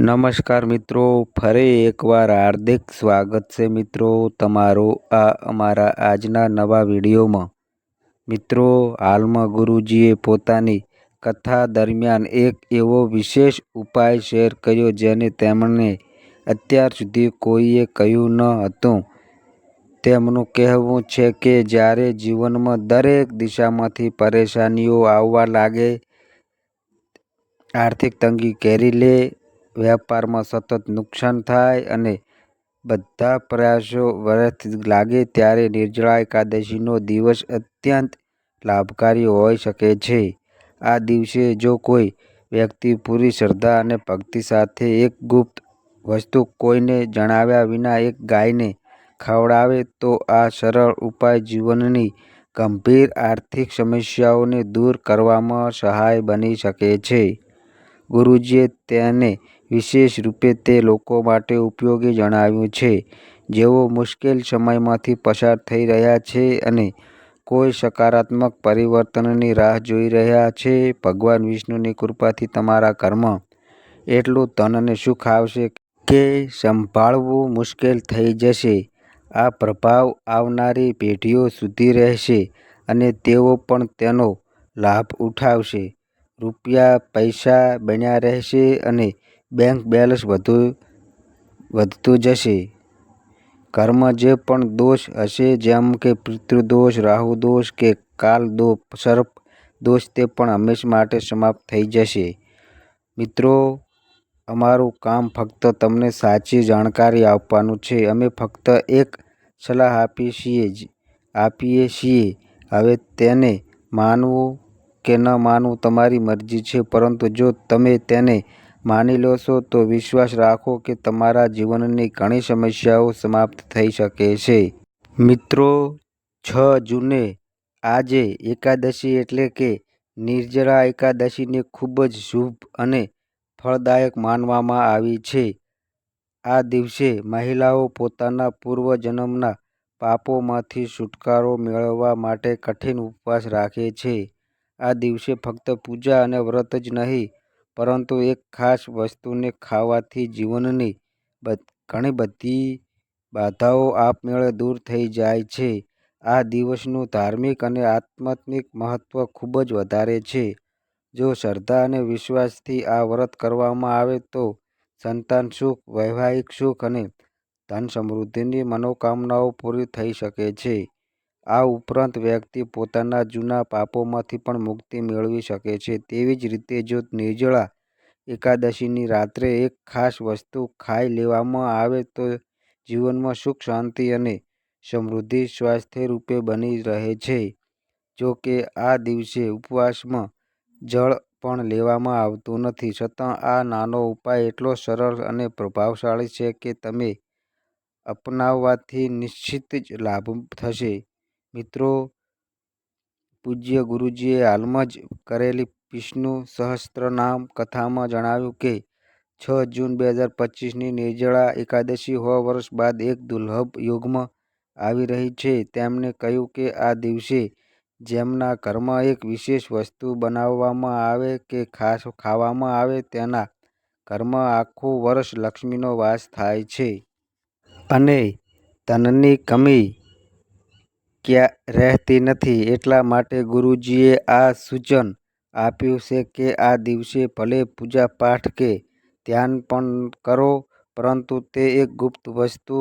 નમસ્કાર મિત્રો, ફરી એકવાર હાર્દિક સ્વાગત છે મિત્રો તમારું આ અમારા આજના નવા વિડીયોમાં. મિત્રો, હાલમાં ગુરુજીએ પોતાની કથા દરમિયાન એક એવો વિશેષ ઉપાય શેર કર્યો જેને તેમણે અત્યાર સુધી કોઈએ કહ્યું ન હતું. તેમનું કહેવું છે કે જ્યારે જીવનમાં દરેક દિશામાંથી પરેશાનીઓ આવવા લાગે, આર્થિક તંગી કેરી લે વેપારમાં સતત નુકસાન થાય અને બધા પ્રયાસો વ્યર્થ લાગે ત્યારે નિર્જળા એકાદશીનો દિવસ અત્યંત લાભકારી હોઈ શકે છે. આ દિવસે જો કોઈ વ્યક્તિ પૂરી શ્રદ્ધા અને ભક્તિ સાથે એક ગુપ્ત વસ્તુ કોઈને જણાવ્યા વિના એક ગાયને ખવડાવે, તો આ સરળ ઉપાય જીવનની ગંભીર આર્થિક સમસ્યાઓને દૂર કરવામાં સહાય બની શકે છે. ગુરુજીએ તેને વિશેષ રૂપે તે લોકો માટે ઉપયોગી જણાવ્યું છે. જેઓ મુશ્કેલ સમયમાંથી પસાર થઈ રહ્યા છે અને કોઈ સકારાત્મક પરિવર્તનની રાહ જોઈ રહ્યા છે, ભગવાન વિષ્ણુની કૃપાથી તમારા કર્મ એટલું ધન અને સુખ આવશે કે સંભાળવું મુશ્કેલ થઈ જશે. આ પ્રભાવ આવનારી પેઢીઓ સુધી રહેશે અને તેઓ પણ તેનો લાભ ઉઠાવશે. રૂપિયા, પૈસા બન્યા રહેશે અને બેંક બેલેન્સ વધુ, વધતું જશે. ઘરમાં જે પણ દોષ હશે, જેમ કે પિતૃદોષ, રાહુદોષ કે કાલ દો સર્પ દોષ તે પણ હંમેશા માટે સમાપ્ત થઈ જશે. મિત્રો, અમારું કામ ફક્ત તમને સાચી જાણકારી આપવાનું છે. અમે ફક્ત એક સલાહ આપીએ છીએ જ, આપીએ છીએ. હવે તેને માનવું કે ન માનવું તમારી મરજી છે, પરંતુ જો તમે તેને માની લેશો તો વિશ્વાસ રાખો કે તમારા જીવનની ઘણી સમસ્યાઓ સમાપ્ત થઈ શકે છે. મિત્રો, છ જૂને આજે એકાદશી એટલે કે નિર્જરા એકાદશીને ખૂબ જ શુભ અને ફળદાયક માનવામાં આવી છે. આ દિવસે મહિલાઓ પોતાના પૂર્વજન્મના પાપોમાંથી છુટકારો મેળવવા માટે કઠિન ઉપવાસ રાખે છે. આ દિવસે ફક્ત પૂજા અને વ્રત જ નહીં પરંતુ એક ખાસ વસ્તુને ખાવાથી જીવનની ઘણી બધી બાધાઓ આપમેળે દૂર થઈ જાય છે. આ દિવસનું ધાર્મિક અને આધ્યાત્મિક મહત્વ ખૂબ જ વધારે છે. જો શ્રદ્ધા અને વિશ્વાસથી આ વ્રત કરવામાં આવે તો સંતાન સુખ, વૈવાહિક સુખ અને ધન સમૃદ્ધિની મનોકામનાઓ પૂરી થઈ શકે છે. આ ઉપરાંત વ્યક્તિ પોતાના જૂના પાપોમાંથી પણ મુક્તિ મેળવી શકે છે. તેવી જ રીતે જો નિર્જળા એકાદશીની રાત્રે એક ખાસ વસ્તુ ખાઈ લેવામાં આવે તો જીવનમાં સુખ, શાંતિ અને સમૃદ્ધિ સ્વાસ્થ્ય રૂપે બની રહે છે. જો કે આ દિવસે ઉપવાસમાં જળ પણ લેવામાં આવતું નથી. છતાં આ નાનો ઉપાય એટલો સરળ અને પ્રભાવશાળી છે કે તમે અપનાવવાથી નિશ્ચિત જ લાભ થશે. મિત્રો, પૂજ્ય ગુરુજીએ હાલમાં જ કરેલી વિષ્ણુ સહસ્ત્રનામ કથામાં જણાવ્યું કે, છ જૂન બે હજાર પચીસની નિર્જળા એકાદશી હોવા વર્ષ બાદ એક દુર્લભ યુગમાં આવી રહી છે. તેમણે કહ્યું કે, આ દિવસે જેમના ઘરમાં એક વિશેષ વસ્તુ બનાવવામાં આવે કે ખાસ ખાવામાં આવે, તેના ઘરમાં આખું વર્ષ લક્ષ્મીનો વાસ થાય છે. અને ધનની કમી ક્યાં રહેતી નથી એટલા માટે ગુરુજીએ આ સૂચન આપ્યું છે કે આ દિવસે ભલે પૂજા પાઠ કે ધ્યાન પણ કરો, પરંતુ તે એક ગુપ્ત વસ્તુ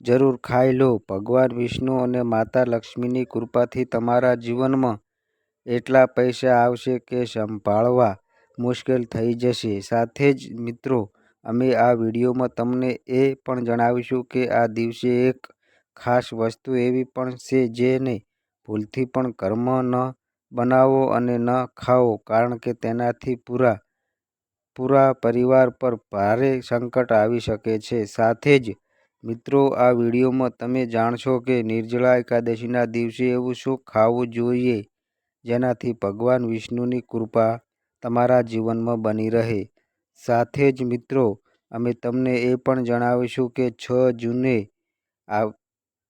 જરૂર ખાઈ લો. ભગવાન વિષ્ણુ અને માતા લક્ષ્મીની કૃપાથી તમારા જીવનમાં એટલા પૈસા આવશે કે સંભાળવા મુશ્કેલ થઈ જશે. સાથે જ મિત્રો, અમે આ વિડીયોમાં તમને એ પણ જણાવીશું કે આ દિવસે એક ખાસ વસ્તુ એવી પણ છે જેને ભૂલથી પણ કર્મ ન બનાવો અને ન ખાઓ, કારણ કે તેનાથી પૂરા પૂરા પરિવાર પર ભારે સંકટ આવી શકે છે. સાથે જ, મિત્રો, આ વિડીયોમાં તમે જાણશો કે નિર્જળા એકાદશીના દિવસે એવું શું ખાવું જોઈએ જેનાથી ભગવાન વિષ્ણુની કૃપા તમારા જીવનમાં બની રહે. સાથે જ, મિત્રો, અમે તમને એ પણ જણાવીશું કે છ જૂને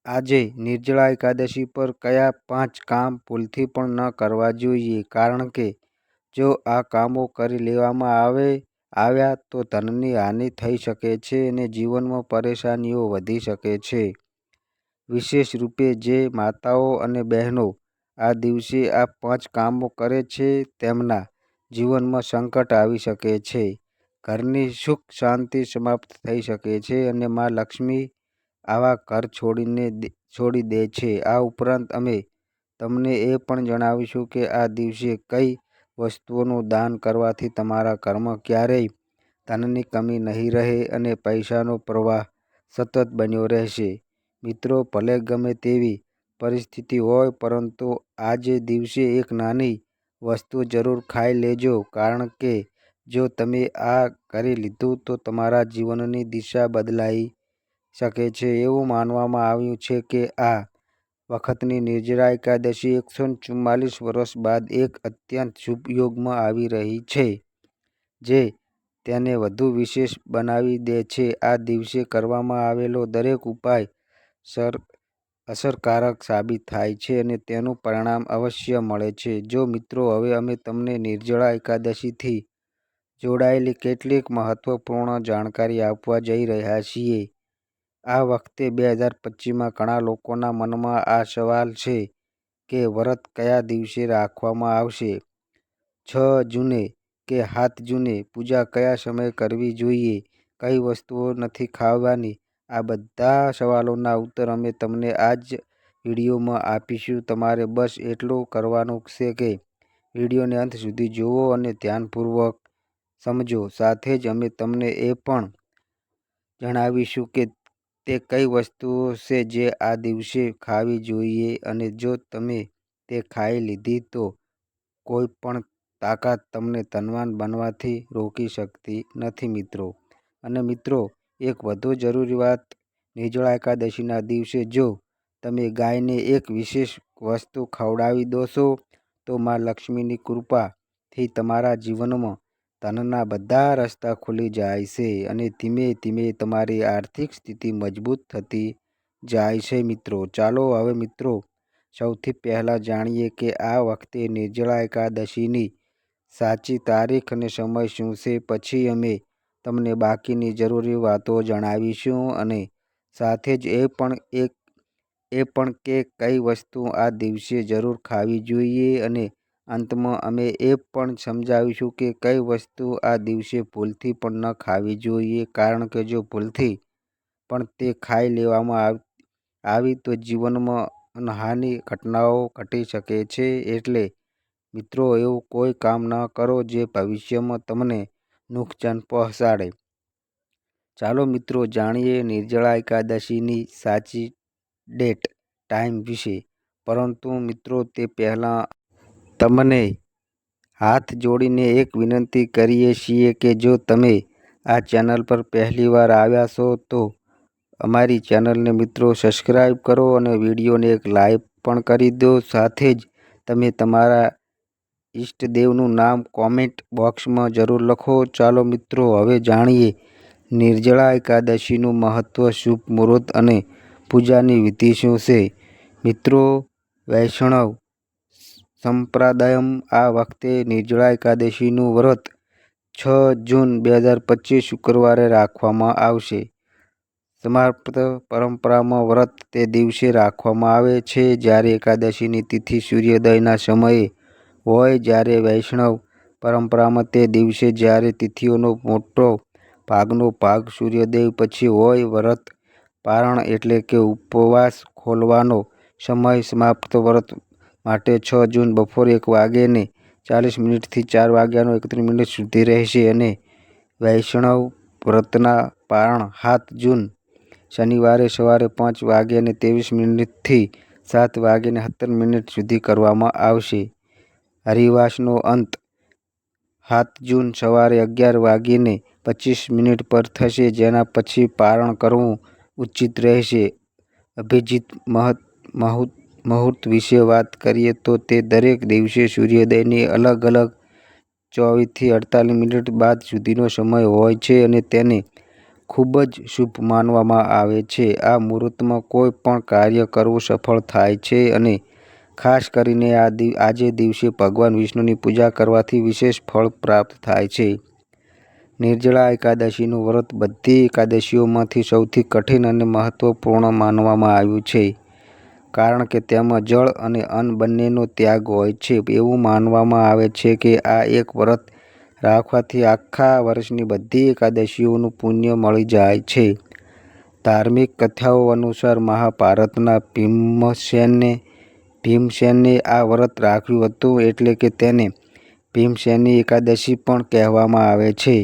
આજે નિર્જળા એકાદશી પર કયા પાંચ કામ ભૂલથી પણ ન કરવા જોઈએ કારણ કે જો આ કામો કરી લેવામાં આવે આવ્યા તો ધનની હાનિ થઈ શકે છે અને જીવનમાં પરેશાનીઓ વધી શકે છે. વિશેષ રૂપે જે માતાઓ અને બહેનો આ દિવસે આ પાંચ કામો કરે છે તેમના જીવનમાં સંકટ આવી શકે છે, ઘરની સુખ શાંતિ સમાપ્ત થઈ શકે છે અને મા લક્ષ્મી આવા ઘર છોડી દે છે. આ ઉપરાંત અમે તમને એ પણ જણાવીશું કે આ દિવસે કઈ વસ્તુઓનું દાન કરવાથી તમારા ઘરમાં ક્યારેય ધનની કમી નહીં રહે અને પૈસાનો પ્રવાહ સતત બન્યો રહેશે. મિત્રો, ભલે ગમે તેવી પરિસ્થિતિ હોય, પરંતુ આજે દિવસે એક નાની વસ્તુ જરૂર ખાઈ લેજો કારણ કે જો તમે આ કરી લીધું, તો તમારા જીવનની દિશા બદલાઈ શકે છે. એવું માનવામાં આવ્યું છે કે આ વખતની નિર્જળા એકાદશી એકસો ચુમ્માલીસ વર્ષ બાદ એક અત્યંત શુભ યોગમાં આવી રહી છે, જે તેને વધુ વિશેષ બનાવી દે છે. આ દિવસે કરવામાં આવેલો દરેક ઉપાય સર, અસરકારક સાબિત થાય છે અને તેનું પરિણામ અવશ્ય મળે છે. જો મિત્રો, હવે અમે તમને નિર્જળા એકાદશીથી જોડાયેલી કેટલીક મહત્વપૂર્ણ જાણકારી આપવા જઈ રહ્યા છીએ. આ વખતે બે હજાર પચીસમાં ઘણા લોકોના મનમાં આ સવાલ છે કે વ્રત કયા દિવસે રાખવામાં આવશે, છ જૂને કે સાત જૂને, પૂજા કયા સમયે કરવી જોઈએ, કઈ વસ્તુઓ નથી ખાવાની આ બધા સવાલોના ઉત્તર અમે તમને આ જ વિડીયોમાં આપીશું. તમારે બસ એટલું કરવાનું છે કે વિડીયોને અંત સુધી જુઓ અને ધ્યાનપૂર્વક સમજો. સાથે જ અમે તમને એ પણ જણાવીશું કે તે કઈ વસ્તુઓ છે જે આ દિવસે ખાવી જોઈએ અને જો તમે તે ખાઈ લીધી, તો કોઈ પણ તાકાત તમને ધનવાન બનવાથી રોકી શકતી નથી મિત્રો. અને મિત્રો, એક વધુ જરૂરી વાત નિર્જળા એકાદશીના દિવસે જો તમે ગાયને એક વિશેષ વસ્તુ ખવડાવી દેશો તો મા લક્ષ્મીની કૃપાથી તમારા જીવનમાં ધનના બધા રસ્તા ખુલી જાય છે અને ધીમે ધીમે તમારી આર્થિક સ્થિતિ મજબૂત થતી જાય છે મિત્રો. ચાલો હવે મિત્રો, સૌથી પહેલાં જાણીએ કે આ વખતે નિર્જળા એકાદશીની સાચી તારીખ અને સમય શું છે પછી અમે તમને બાકીની જરૂરી વાતો જણાવીશું અને સાથે જ એ પણ કે કઈ વસ્તુ આ દિવસે જરૂર ખાવી જોઈએ અને અંતમાં અમે એ પણ સમજાવીશું કે કઈ વસ્તુ આ દિવસે ભૂલથી પણ ન ખાવી જોઈએ કારણ કે જો ભૂલથી પણ તે ખાઈ લેવામાં આવી તો જીવનમાં અનહાની ઘટનાઓ ઘટી શકે છે એટલે મિત્રો એવું કોઈ કામ ન કરો જે ભવિષ્યમાં તમને નુકસાન પહોંચાડે. ચાલો મિત્રો જાણીએ નિર્જળા એકાદશીની સાચી ડેટ, ટાઈમ વિશે. પરંતુ મિત્રો તે પહેલા તમને હાથ જોડીને એક વિનંતી કરીએ છીએ કે જો તમે આ ચેનલ પર પહેલીવાર આવ્યા છો, તો અમારી ચેનલને મિત્રો સબસ્ક્રાઈબ કરો અને વિડીયોને એક લાઈક પણ કરી દો. સાથે જ તમે તમારા ઈષ્ટદેવનું નામ કોમેન્ટ બોક્સમાં જરૂર લખો. ચાલો મિત્રો, હવે જાણીએ નિર્જળા એકાદશીનું મહત્ત્વ શુભ મુહૂર્ત અને પૂજાની વિધિ શું છે. મિત્રો, વૈષ્ણવ સંપ્રદાયમાં આ વખતે નિર્જળા એકાદશીનું વ્રત છ જૂન બે હજાર પચીસ શુક્રવારે રાખવામાં આવશે. સમાપ્ત પરંપરામાં વ્રત તે દિવસે રાખવામાં આવે છે જ્યારે એકાદશીની તિથિ સૂર્યોદયના સમયે હોય જ્યારે વૈષ્ણવ પરંપરામાં તે દિવસે જ્યારે તિથિઓનો મોટો ભાગનો ભાગ સૂર્યોદય પછી હોય. વ્રત પારણ એટલે કે ઉપવાસ ખોલવાનો સમય સમાપ્ત વ્રત માટે છ જૂન બપોરે એક વાગેને ચાલીસ મિનિટથી ચાર વાગ્યાનો એકત્રીસ મિનિટ સુધી રહેશે અને વૈષ્ણવ વ્રતના પારણ સાત જૂન શનિવારે સવારે પાંચ વાગ્યાને ત્રેવીસ મિનિટથી સાત વાગ્યાને સત્તર મિનિટ સુધી કરવામાં આવશે. હરિવાસનો અંત સાત જૂન સવારે અગિયાર વાગીને પચીસ મિનિટ પર થશે, જેના પછી પારણ કરવું ઉચિત રહેશે. અભિજીત મુહૂર્ત વિશે વાત કરીએ તો તે દરેક દિવસે સૂર્યોદયની અલગ અલગ ચોવીસથી અડતાલીસ મિનિટ બાદ સુધીનો સમય હોય છે અને તેને ખૂબ જ શુભ માનવામાં આવે છે. આ મુહૂર્તમાં કોઈ પણ કાર્ય કરવું સફળ થાય છે અને ખાસ કરીને આ આજે દિવસે ભગવાન વિષ્ણુની પૂજા કરવાથી વિશેષ ફળ પ્રાપ્ત થાય છે. નિર્જળા એકાદશીનું વ્રત બધી એકાદશીઓમાંથી સૌથી કઠિન અને મહત્વપૂર્ણ માનવામાં આવ્યું છે કારણ કે તેમાં જળ અને અન્ન બંનેનો ત્યાગ હોય છે. એવું માનવામાં આવે છે કે આ એક વ્રત રાખવાથી આખા વર્ષની બધી એકાદશીઓનું પુણ્ય મળી જાય છે. ધાર્મિક કથાઓ અનુસાર મહાભારતના ભીમસેને ભીમસેને આ વ્રત રાખ્યું હતું એટલે કે તેને ભીમસેની એકાદશી પણ કહેવામાં આવે છે.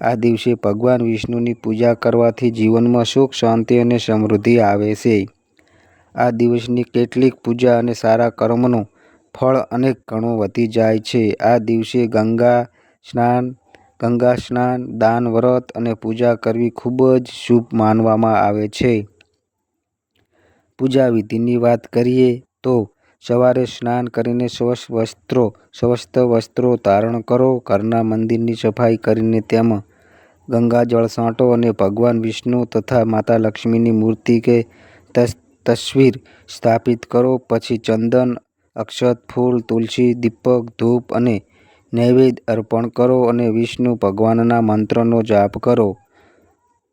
આ દિવસે ભગવાન વિષ્ણુની પૂજા કરવાથી જીવનમાં સુખ, શાંતિ અને સમૃદ્ધિ આવે છે. આ દિવસની કેટલીક પૂજા અને સારા કર્મનું ફળ અનેક ગણું વધી જાય છે. આ દિવસે ગંગા સ્નાન ગંગા સ્નાન, દાન વ્રત અને પૂજા કરવી ખૂબ જ શુભ માનવામાં આવે છે. પૂજા વિધિની વાત કરીએ તો સવારે સ્નાન કરીને સ્વચ્છ વસ્ત્રો, સ્વસ્થ વસ્ત્રો ધારણ કરો. ઘરના મંદિરની સફાઈ કરીને તેમાં ગંગાજળ છાંટો અને ભગવાન વિષ્ણુ તથા માતા લક્ષ્મીની મૂર્તિ કે તસવીર સ્થાપિત કરો. પછી ચંદન, અક્ષત, ફૂલ, તુલસી, દીપક, ધૂપ અને નૈવેદ્ય અર્પણ કરો અને વિષ્ણુ ભગવાનના મંત્રનો જાપ કરો.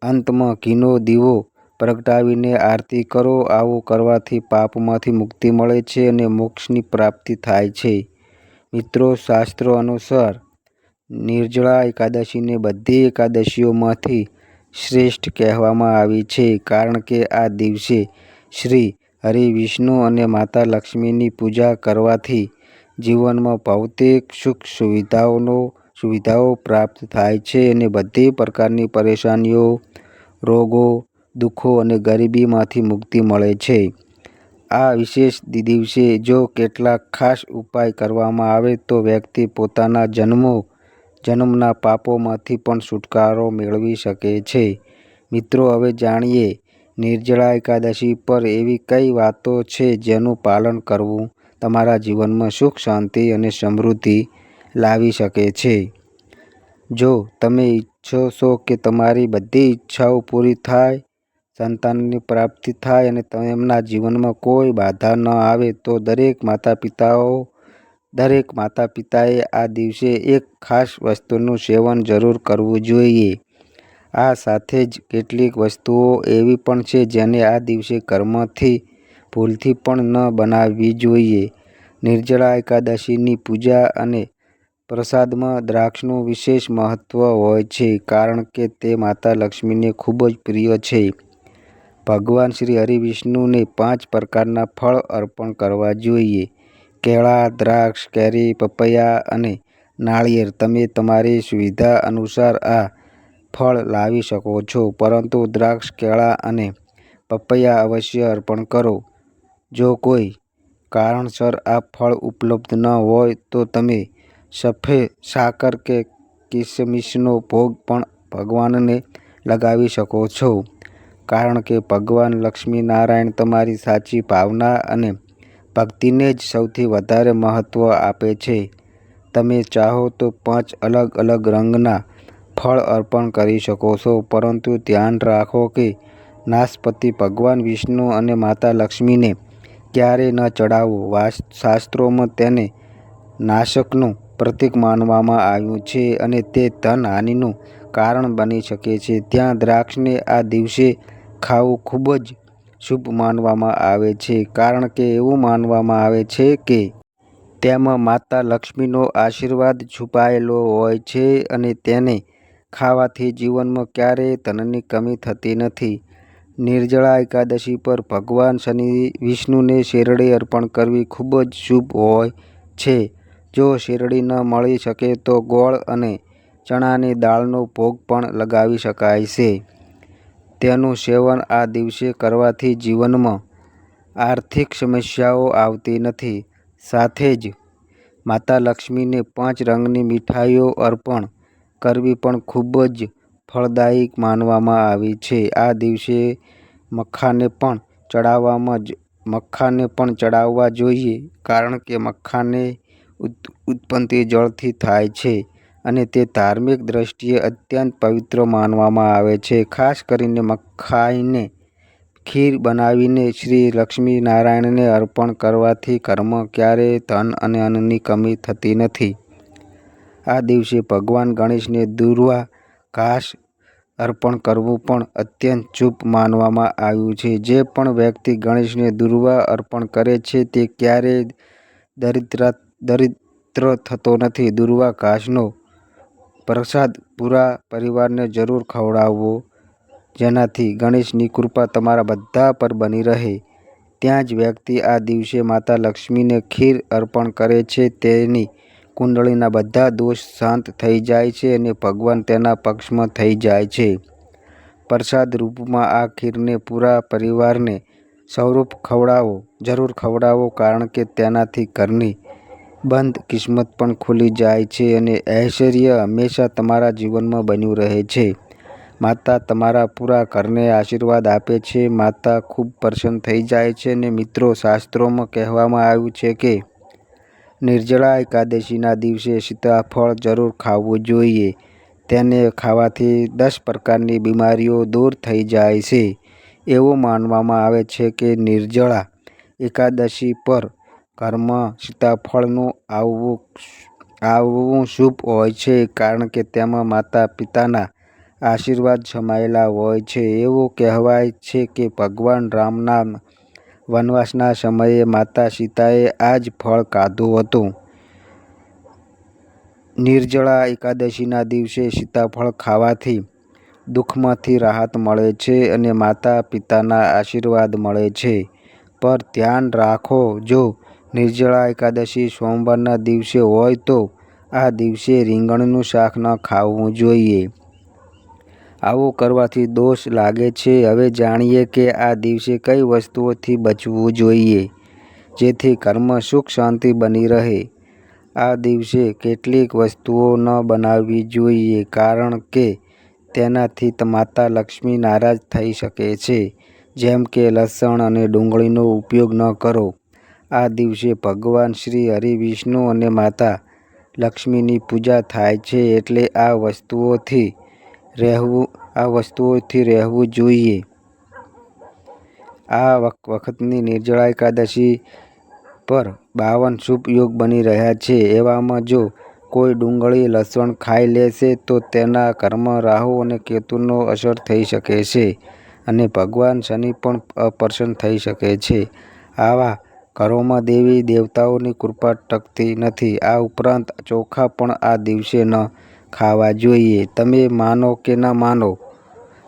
અંતમાં ઘીનો દીવો પ્રગટાવીને આરતી કરો. આવું કરવાથી પાપમાંથી મુક્તિ મળે છે અને મોક્ષની પ્રાપ્તિ થાય છે. મિત્રો, શાસ્ત્રો અનુસાર નિર્જળા એકાદશીને બધી એકાદશીઓમાંથી શ્રેષ્ઠ કહેવામાં આવી છે. કારણ કે આ દિવસે શ્રી હરિ વિષ્ણુ અને માતા લક્ષ્મીની પૂજા કરવાથી જીવનમાં ભૌતિક સુખ સુવિધાઓનો, સુવિધાઓ પ્રાપ્ત થાય છે અને બધી પ્રકારની પરેશાનીઓ, રોગો, દુઃખો અને ગરીબીમાંથી મુક્તિ મળે છે. આ વિશેષ દિવસે જો કેટલાક ખાસ ઉપાય કરવામાં આવે તો વ્યક્તિ પોતાના જન્મો, જન્મના પાપોમાંથી પણ છુટકારો મેળવી શકે છે. મિત્રો, હવે જાણીએ નિર્જળા એકાદશી પર એવી કઈ વાતો છે જેનું પાલન કરવું તમારા જીવનમાં સુખ, શાંતિ અને સમૃદ્ધિ લાવી શકે છે? જો તમે ઈચ્છો છો કે તમારી બધી ઈચ્છાઓ પૂરી થાય, સંતાનની પ્રાપ્તિ થાય અને તેમના જીવનમાં કોઈ બાધા ન આવે, તો દરેક માતા પિતાઓ દરેક માતા પિતાએ આ દિવસે એક ખાસ વસ્તુનું સેવન જરૂર કરવું જોઈએ. આ સાથે જ કેટલીક વસ્તુઓ એવી પણ છે જેને આ દિવસે કર્મથી, ભૂલથી પણ ન બનાવવી જોઈએ. નિર્જળા એકાદશીની પૂજા અને પ્રસાદમાં દ્રાક્ષનું વિશેષ મહત્ત્વ હોય છે કારણ કે તે માતા લક્ષ્મીને ખૂબ જ પ્રિય છે. ભગવાન શ્રી હરિવિષ્ણુને પાંચ પ્રકારના ફળ અર્પણ કરવા જોઈએ. કેળા, દ્રાક્ષ, કેરી, પપૈયા અને નાળિયેર. તમે તમારી સુવિધા અનુસાર આ ફળ લાવી શકો છો, પરંતુ દ્રાક્ષ, કેળા અને પપૈયા અવશ્ય અર્પણ કરો. જો કોઈ કારણસર આ ફળ ઉપલબ્ધ ન હોય, તો તમે સફેદ સાકર કે કિસમિસનો ભોગ પણ ભગવાનને લગાવી શકો છો, કારણ કે ભગવાન લક્ષ્મીનારાયણ તમારી સાચી ભાવના અને ભક્તિને જ સૌથી વધારે મહત્ત્વ આપે છે. તમે ચાહો તો પાંચ અલગ અલગ રંગના ફળ અર્પણ કરી શકો છો. પરંતુ ધ્યાન રાખો કે નાશપતિ ભગવાન વિષ્ણુ અને માતા લક્ષ્મીને ક્યારેય ન ચડાવવું. શાસ્ત્રોમાં તેને નાશકનું પ્રતીક માનવામાં આવ્યું છે અને તે ધન હાનિનું કારણ બની શકે છે. ત્યાં દ્રાક્ષને આ દિવસે ખાવું ખૂબ જ શુભ માનવામાં આવે છે, કારણ કે એવું માનવામાં આવે છે કે તેમાં માતા લક્ષ્મીનો આશીર્વાદ છુપાયેલો હોય છે અને તેને ખાવાથી જીવનમાં ક્યારેય ધનની કમી થતી નથી. નિર્જળા એકાદશી પર ભગવાન શનિ વિષ્ણુને શેરડી અર્પણ કરવી ખૂબ જ શુભ હોય છે. જો શેરડી ન મળી શકે તો ગોળ અને ચણાની દાળનો ભોગ પણ લગાવી શકાય છે. તેનું સેવન આ દિવસે કરવાથી જીવનમાં આર્થિક સમસ્યાઓ આવતી નથી. સાથે જ માતા લક્ષ્મીને પાંચ રંગની મીઠાઈઓ અર્પણ કરવી પણ ખૂબ જ ફળદાયી માનવામાં આવી છે. આ દિવસે મખાને પણ ચડાવવામાં જ, મખાને પણ ચડાવવા જોઈએ, કારણ કે મખાને ઉત્પત્તિ જળથી થાય છે અને તે ધાર્મિક દ્રષ્ટિએ અત્યંત પવિત્ર માનવામાં આવે છે. ખાસ કરીને મખાઈને ખીર બનાવીને શ્રી લક્ષ્મીનારાયણને અર્પણ કરવાથી કર્મ ક્યારેય ધન અને અન્નની કમી થતી નથી. આ દિવસે ભગવાન ગણેશને દૂર્વા ઘાસ અર્પણ કરવું પણ અત્યંત શુભ માનવામાં આવ્યું છે. જે પણ વ્યક્તિ ગણેશને દુર્વા અર્પણ કરે છે તે ક્યારેય દરિદ્ર થતો નથી. દૂર્વા ઘાસનો પ્રસાદ પૂરા પરિવારને જરૂર ખવડાવવો, જેનાથી ગણેશની કૃપા તમારા બધા પર બની રહે. ત્યાં જ વ્યક્તિ આ દિવસે માતા લક્ષ્મીને ખીર અર્પણ કરે છે. તેની કુંડળીના બધા દોષ શાંત થઈ જાય છે અને ભગવાન તેના પક્ષમાં થઈ જાય છે. પ્રસાદ રૂપમાં આ ખીરને પૂરા પરિવારને સ્વરૂપ ખવડાવો. જરૂર ખવડાવો કારણ કે તેનાથી ઘરની બંધ કિસ્મત પણ ખુલી જાય છે અને ઐશ્વર્ય હંમેશા તમારા જીવનમાં બન્યું રહે છે. માતા તમારા પૂરા ઘરને આશીર્વાદ આપે છે. માતા ખૂબ પ્રસન્ન થઈ જાય છે અને મિત્રો શાસ્ત્રોમાં કહેવામાં આવ્યું છે કે નિર્જળા એકાદશીના દિવસે સીતાફળ જરૂર ખાવું જોઈએ. તેને ખાવાથી દસ પ્રકારની બીમારીઓ દૂર થઈ જાય છે. એવું માનવામાં આવે છે કે નિર્જળા એકાદશી પર ઘરમાં સીતાફળનું આવવું આવવું શુભ હોય છે કારણ કે તેમાં માતા પિતાના આશીર્વાદ સમાયેલા હોય છે. એવું કહેવાય છે કે ભગવાન રામના વનવાસના સમયે માતા સીતાએ આ જ ફળ ખાધું હતું. નિર્જળા એકાદશીના દિવસે સીતાફળ ખાવાથી દુઃખમાંથી રાહત મળે છે અને માતા પિતાના આશીર્વાદ મળે છે. પર ધ્યાન રાખો, જો નિર્જળા એકાદશી સોમવારના દિવસે હોય તો આ દિવસે રીંગણનું શાક ન ખાવું જોઈએ. આવું કરવાથી દોષ લાગે છે. હવે જાણીએ કે આ દિવસે કઈ વસ્તુઓથી બચવું જોઈએ, જેથી કર્મ સુખ શાંતિ બની રહે. આ દિવસે કેટલીક વસ્તુઓ ન બનાવવી જોઈએ, કારણ કે તેનાથી માતા લક્ષ્મી નારાજ થઈ શકે છે. જેમ કે લસણ અને ડુંગળીનો ઉપયોગ ન કરો. આ દિવસે ભગવાન શ્રી હરિ વિષ્ણુ અને માતા લક્ષ્મીની પૂજા થાય છે, એટલે આ વસ્તુઓથી રહેવું, આ વસ્તુઓથી રહેવું જોઈએ. આ વખતની નિર્જળા એકાદશી પર બાવન શુભ યોગ બની રહ્યા છે. એવામાં જો કોઈ ડુંગળી, લસણ ખાઈ લેશે, તો તેના કર્મ, રાહુ અને કેતુનો અસર થઈ શકે છે અને ભગવાન શનિ પણ અપ્રસન્ન થઈ શકે છે. આવા ઘરોમાં દેવી દેવતાઓની કૃપા ટકતી નથી. આ ઉપરાંત ચોખા પણ આ દિવસે ન ખાવા જોઈએ. તમે માનો કે ન માનો,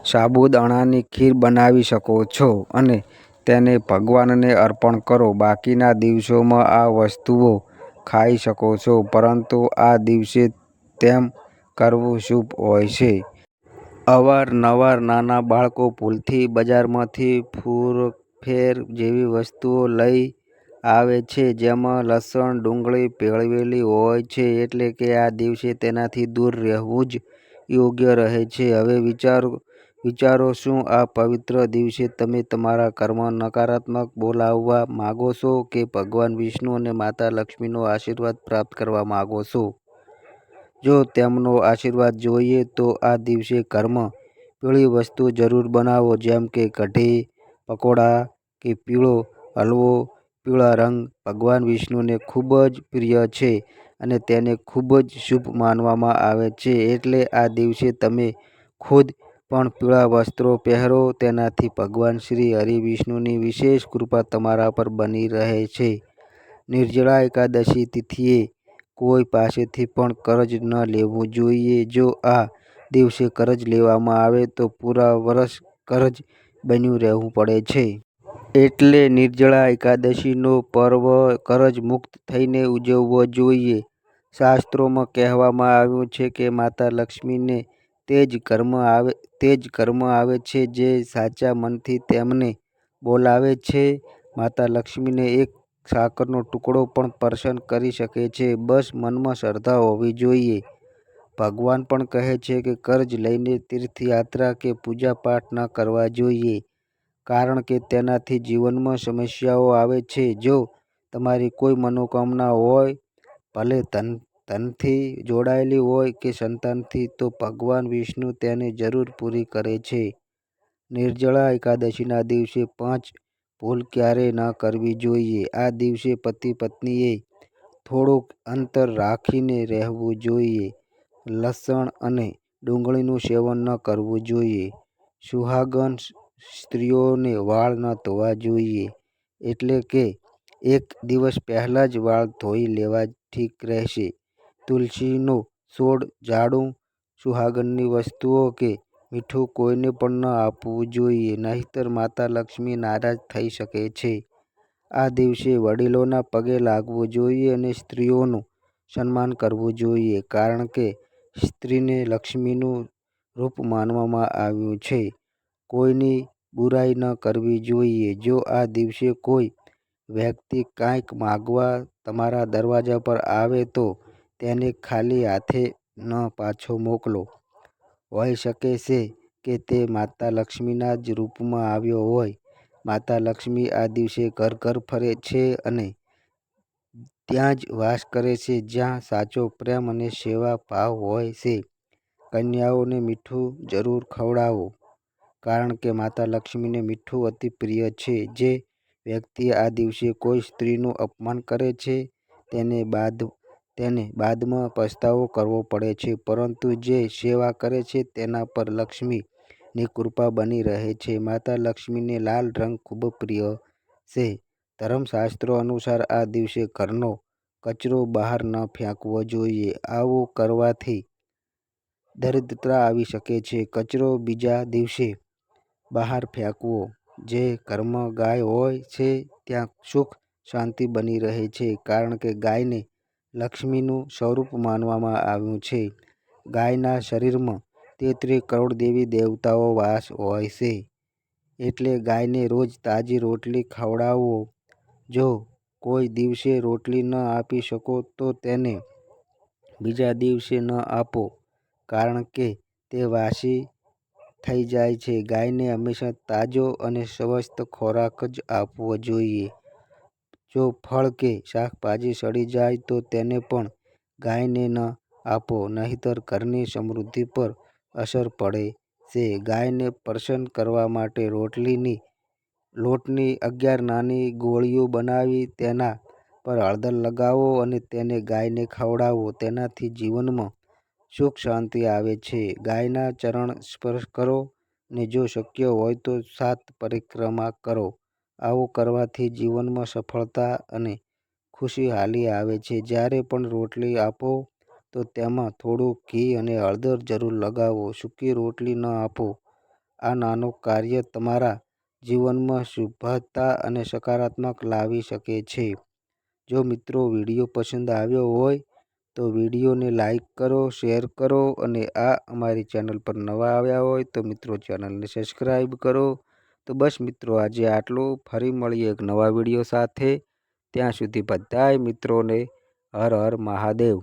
સાબુદાણાની ખીર બનાવી શકો છો અને તેને ભગવાનને અર્પણ કરો. બાકીના દિવસોમાં આ વસ્તુઓ ખાઈ શકો છો, પરંતુ આ દિવસે તેમ કરવું શુભ હોય છે. અવારનવાર નાના બાળકો ભૂલથી બજારમાંથી ફુરફેર જેવી વસ્તુઓ લઈ આવે છે, જેમાં લસણ, ડુંગળી ભેળવેલી હોય છે, એટલે કે આ દિવસે તેનાથી દૂર રહેવું જ યોગ્ય રહે છે. હવે વિચારો વિચારો શું આ પવિત્ર દિવસે તમે તમારા કર્મ નકારાત્મક બોલાવવા માગો છો કે ભગવાન વિષ્ણુ અને માતા લક્ષ્મીનો આશીર્વાદ પ્રાપ્ત કરવા માગો છો? જો તેમનો આશીર્વાદ જોઈએ તો આ દિવસે કર્મ પીળી વસ્તુ જરૂર બનાવો, જેમ કે કઢી પકોડા કે પીળો હલવો પીળા રંગ ભગવાન વિષ્ણુને ખૂબ જ પ્રિય છે અને તેને ખૂબ જ શુભ માનવામાં આવે છે. એટલે આ દિવસે તમે ખુદ પણ પીળા વસ્ત્રો પહેરો, તેનાથી ભગવાન શ્રી હરિ વિષ્ણુની વિશેષ કૃપા તમારા પર બની રહે છે. નિર્જળા એકાદશી તિથિએ કોઈ પાસેથી પણ કરજ ન લેવું જોઈએ. જો આ દિવસે કરજ લેવામાં આવે, તો પૂરા વરસ કરજ બન્યું રહેવું પડે છે. એટલે નિર્જળા એકાદશીનો પર્વ કરજ મુક્ત થઈને ઉજવવો જોઈએ. શાસ્ત્રોમાં કહેવામાં આવ્યું છે કે માતા લક્ષ્મીને તે જ કર્મ આવે તે જ કર્મ આવે છે જે સાચા મનથી તેમને બોલાવે છે. માતા લક્ષ્મીને એક સાકરનો ટુકડો પણ પ્રસન્ન કરી શકે છે. બસ મનમાં શ્રદ્ધા હોવી જોઈએ. ભગવાન પણ કહે છે કે કર્જ લઈને તીર્થયાત્રા કે પૂજા પાઠ ન કરવા જોઈએ. કારણ કે તેનાથી જીવનમાં સમસ્યાઓ આવે છે. જો તમારી કોઈ મનોકામના હોય, ભલે ધનથી જોડાયેલી હોય કે સંતાનથી, તો ભગવાન વિષ્ણુ તેને જરૂર પૂરી કરે છે. નિર્જળા એકાદશીના દિવસે પાંચ ભૂલ ક્યારેય ન કરવી જોઈએ? આ દિવસે પતિ પત્નીએ થોડુંક અંતર રાખીને રહેવું જોઈએ. લસણ અને ડુંગળીનું સેવન ન કરવું જોઈએ. સુહાગન સ્ત્રીઓને વાળ ન ધોવા જોઈએ એટલે કે એક દિવસ પહેલાં જ વાળ ધોઈ લેવા ઠીક રહેશે. તુલસીનો છોડ, ઝાડુ, સુહાગનની વસ્તુઓ કે મીઠું કોઈને પણ ન આપવું જોઈએ, નહીંતર માતા લક્ષ્મી નારાજ થઈ શકે છે. આ દિવસે વડીલોના પગે લાગવું જોઈએ અને સ્ત્રીઓનું સન્માન કરવું જોઈએ, કારણ કે સ્ત્રીને લક્ષ્મીનું રૂપ માનવામાં આવ્યું છે. કોઈની બુરાઈ ન કરવી જોઈએ. જો આ દિવસે કોઈ વ્યક્તિ કાંઈક માંગવા તમારા દરવાજા પર આવે તો તેને ખાલી હાથે ન પાછો મોકલો. હોઈ શકે છે કે તે માતા લક્ષ્મીના જ રૂપમાં આવ્યો હોય. માતા લક્ષ્મી આ દિવસે ઘર ઘર ફરે છે અને ત્યાં જ વાસ કરે છે જ્યાં સાચો પ્રેમ અને સેવા ભાવ હોય છે. કન્યાઓને મીઠું જરૂર ખવડાવો. કારણ કે માતા લક્ષ્મીને મીઠું અતિ પ્રિય છે. જે વ્યક્તિ આ દિવસે કોઈ સ્ત્રીનું અપમાન કરે છે, તેને બાદ, તેને બાદમાં પસ્તાવો કરવો પડે છે. પરંતુ જે સેવા કરે છે, તેના પર લક્ષ્મીની કૃપા બની રહે છે. માતા લક્ષ્મીને લાલ રંગ ખૂબ પ્રિય છે. ધર્મશાસ્ત્રો અનુસાર આ દિવસે ઘરનો કચરો બહાર ન ફેંકવો જોઈએ. આવું કરવાથી દરિદ્રતા આવી શકે છે. કચરો બીજા દિવસે બહાર ફેંકવો. જે ઘરમાં ગાય હોય છે, ત્યાં સુખ, શાંતિ બની રહે છે, કારણ કે ગાયને લક્ષ્મીનું સ્વરૂપ માનવામાં આવ્યું છે. ગાયના શરીરમાં તેત્રી કરોડ દેવી દેવતાઓ વાસ હોય છે. એટલે ગાયને રોજ તાજી રોટલી ખવડાવો. જો કોઈ દિવસે રોટલી ન આપી શકો, તો તેને બીજા દિવસે ન આપો, કારણ કે તે વાસી થઈ જાય છે. ગાયને હંમેશા તાજો અને સ્વસ્થ ખોરાક જ આપવો જોઈએ. જો ફળ કે શાકભાજી સડી જાય તો તેને પણ ગાયને ન આપો, નહીંતર ઘરની સમૃદ્ધિ પર અસર પડે છે. ગાયને પ્રસન્ન કરવા માટે રોટલીની, લોટની અગિયાર નાની ગોળીઓ બનાવી તેના પર હળદર લગાવો અને તેને ગાયને ખવડાવો. તેનાથી જીવનમાં સુખ શાંતિ આવે છે. ગાયના ચરણ સ્પર્શ કરો ને જો શક્ય હોય તો સાત પરિક્રમા કરો. આવું કરવાથી જીવનમાં સફળતા અને ખુશહાલી આવે છે. જ્યારે પણ રોટલી આપો, તો તેમાં થોડું ઘી અને હળદર જરૂર લગાવો. સૂકી રોટલી ન આપો. આ નાનું કાર્ય તમારા જીવનમાં શુભતા અને સકારાત્મક લાવી શકે છે. જો મિત્રો વીડિયો પસંદ આવ્યો હોય તો વિડીયોને લાઈક કરો, શેર કરો અને આ અમારી ચેનલ પર નવા આવ્યા હોય તો મિત્રો ચેનલને સબસ્ક્રાઈબ કરો. તો બસ મિત્રો આજે આટલું. ફરી મળીએ એક નવા વીડિયો સાથે. ત્યાં સુધી બધાય મિત્રોને હર હર મહાદેવ.